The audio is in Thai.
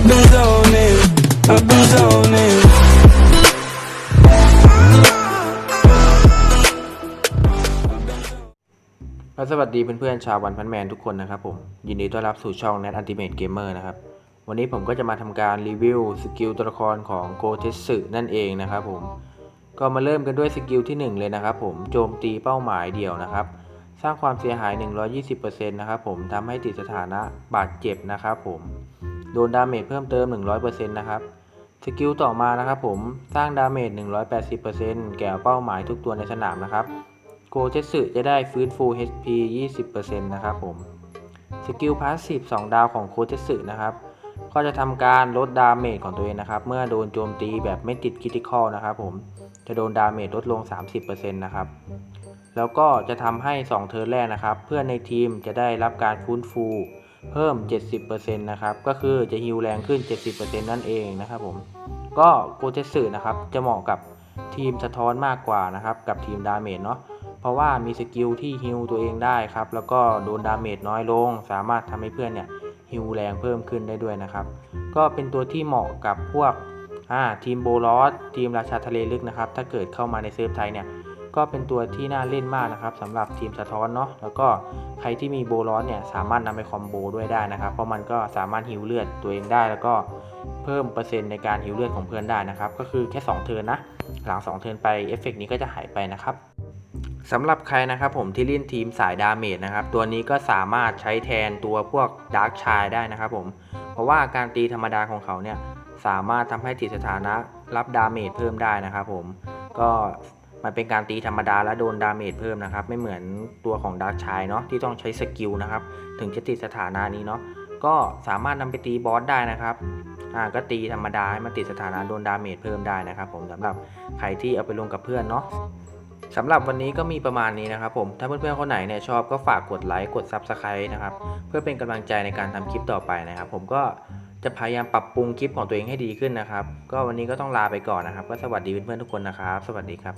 I've been zoning, I've been zoning. และสวัสดีเพื่อนๆชาววันพันแมนทุกคนนะครับผม ยินดีต้อนรับสู่ช่อง Net Ultimate Gamer นะครับ วันนี้ผมก็จะมาทำการรีวิวสกิลตัวละครของโกเทสึนั่นเองนะครับผม ก็มาเริ่มกันด้วยสกิลที่ 1 เลยนะครับผมโจมตีเป้าหมายเดียวนะครับสร้างความเสียหาย 120%นะครับผมทำให้ติดสถานะบาดเจ็บนะครับผม ดนดาเมจเพิ่มเติม 100%นะครับ สกิลต่อมานะครับผม สร้างดาเมจ 180%แก่เป้าหมายทุกตัวในสนามนะครับ โกเจสึจะได้ฟื้นฟู HP 20%นะครับผม สกิลพาสซีฟ2ดาวของโคเจสึนะครับ ก็จะทำการลดดาเมจของตัวเองนะครับ เมื่อโดนโจมตีแบบไม่ติดคริติคอลนะครับผม จะโดนดาเมจลดลง 30%นะครับ แล้วก็จะทำให้ 2 เทิร์นแรกนะครับ เพื่อนในทีมจะได้รับการฟื้นฟูเพิ่ม 70%นะครับ ก็คือจะฮิวแรงขึ้น 70%นั่นเองนะครับผม ก็โกเจสึนะครับ จะเหมาะกับทีมสะท้อนมากกว่านะครับ กับทีมดาเมจเนาะ เพราะว่ามีสกิลที่ฮิลตัวเองได้ครับ แล้วก็โดนดาเมจน้อยลง สามารถทำให้เพื่อนเนี่ยฮิลแรงเพิ่มขึ้นได้ด้วยนะครับ ก็เป็นตัวที่เหมาะกับพวกอ่าทีมโบลอส ทีมราชาทะเลลึกนะครับ ถ้าเกิดเข้ามาในเซิร์ฟไทยเนี่ย ก็เป็นตัวที่น่าเล่นมากนะครับสำหรับทีมสะท้อนเนาะแล้วก็ใครที่มีโบลอสเนี่ยสามารถนำไปคอมโบด้วยได้นะครับ เพราะมันก็สามารถฮิลเลือดตัวเองได้ แล้วก็เพิ่มเปอร์เซ็นต์ในการฮิลเลือดของเพื่อนได้นะครับ ก็คือแค่2เทิร์นนะหลัง 2 เทิร์นไปเอฟเฟกต์นี้ก็จะหายไปนะครับสำหรับใครนะครับผมที่เล่นทีมสายดาเมจนะครับตัวนี้ก็สามารถใช้แทนตัวพวกดาร์กชายได้นะครับผมเพราะว่าการตีธรรมดาของเขาเนี่ยสามารถทำให้ติดสถานะรับดาเมจเพิ่มได้นะครับผมก็ มันเป็นการตีธรรมดาและโดนดาเมจเพิ่มนะครับ ไม่เหมือนตัวของดาร์กชายเนาะที่ต้องใช้สกิลนะครับ ถึงจะติดสถานะนี้เนาะก็สามารถนำไปตีบอสได้นะครับอ่าก็ตีธรรมดาให้มันติดสถานะโดนดาเมจเพิ่มได้นะครับผมสำหรับใครที่เอาไปลงกับเพื่อนเนาะสำหรับวันนี้ก็มีประมาณนี้นะครับผม ถ้าเพื่อนๆคนไหนเนี่ยชอบก็ฝากกดไลค์กด Subscribe นะครับ เพื่อเป็นกำลังใจในการทำคลิปต่อไปนะครับ ผมก็จะพยายามปรับปรุงคลิปของตัวเองให้ดีขึ้นนะครับ ก็วันนี้ก็ต้องลาไปก่อนนะครับ ก็สวัสดีเพื่อนๆทุกคนนะครับ สวัสดีครับ